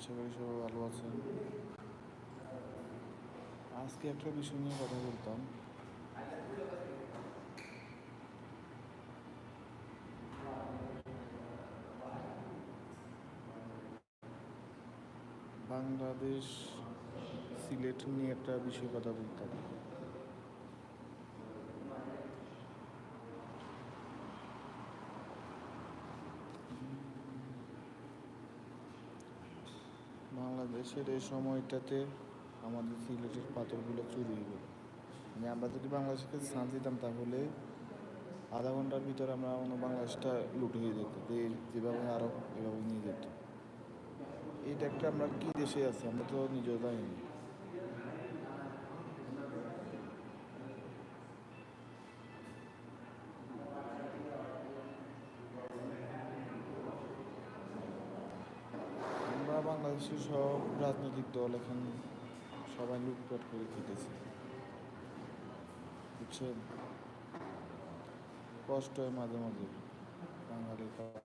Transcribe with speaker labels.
Speaker 1: আশা করি সবাই ভালো আছেন। আজকে একটা বিষয় নিয়ে কথা বলতাম। বাংলাদেশ সিলেট নিয়ে একটা বিষয়ে কথা বলতাম। বাংলাদেশের এই সময়টাতে আমাদের সিলেটের পাথরগুলো চুরি হয়ে গেল মানে আমরা যদি বাংলাদেশকে স্থান দিতাম তাহলে আধা ঘণ্টার ভিতরে আমরা অন্য বাংলাদেশটা লুট হয়ে যেত যেভাবে আরও এভাবে নিয়ে যেত। এইটা একটা আমরা কী দেশে আছি আমরা তো নিজেও জানি বাংলাদেশের সব রাজনৈতিক দল এখন সবাই লুটপাট করে খেতেছে বুঝছেন? কষ্ট হয় মাঝে মাঝে। বাঙালির কথা